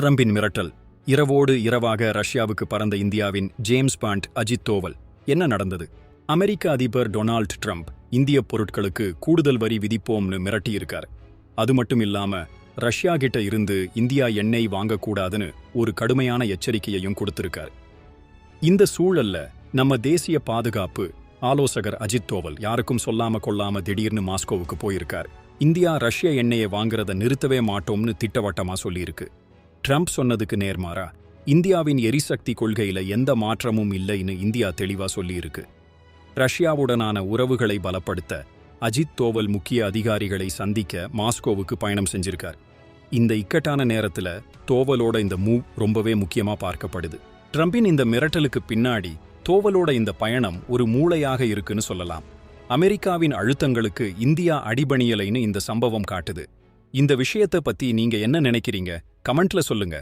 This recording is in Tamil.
ட்ரம்பின் மிரட்டல். இரவோடு இரவாக ரஷ்யாவுக்கு பறந்த இந்தியாவின் ஜேம்ஸ் பாண்ட் அஜித் தோவல். என்ன நடந்தது? அமெரிக்க அதிபர் டொனால்ட் ட்ரம்ப் இந்திய பொருட்களுக்கு கூடுதல் வரி விதிப்போம்னு மிரட்டியிருக்கார். அது மட்டும் இல்லாம ரஷ்யா கிட்ட இருந்து இந்தியா எண்ணெய் வாங்கக்கூடாதுன்னு ஒரு கடுமையான எச்சரிக்கையையும் கொடுத்திருக்கார். இந்த சூழல்ல நம்ம தேசிய பாதுகாப்பு ஆலோசகர் அஜித் தோவல் யாருக்கும் சொல்லாம கொள்ளாம திடீர்னு மாஸ்கோவுக்கு போயிருக்கார். இந்தியா ரஷ்ய எண்ணெயை வாங்குறத நிறுத்தவே மாட்டோம்னு திட்டவட்டமா சொல்லியிருக்கு. ட்ரம்ப் சொன்னதுக்கு நேர்மாறா? இந்தியாவின் எரிசக்தி கொள்கையில எந்த மாற்றமும் இல்லைன்னு இந்தியா தெளிவா சொல்லியிருக்கு. ரஷ்யாவுடனான உறவுகளை பலப்படுத்த அஜித் தோவல் முக்கிய அதிகாரிகளை சந்திக்க மாஸ்கோவுக்கு பயணம் செஞ்சிருக்கார். இந்த இக்கட்டான நேரத்துல தோவலோட இந்த மூவ் ரொம்பவே முக்கியமா பார்க்கப்படுது. ட்ரம்பின் இந்த மிரட்டலுக்கு பின்னாடி தோவலோட இந்த பயணம் ஒரு மூளையாக இருக்குன்னு சொல்லலாம். அமெரிக்காவின் அழுத்தங்களுக்கு இந்தியா அடிபணியலைன்னு இந்த சம்பவம் காட்டுது. இந்த விஷயத்தை பத்தி நீங்க என்ன நினைக்கிறீங்க? கமெண்ட்ல சொல்லுங்க.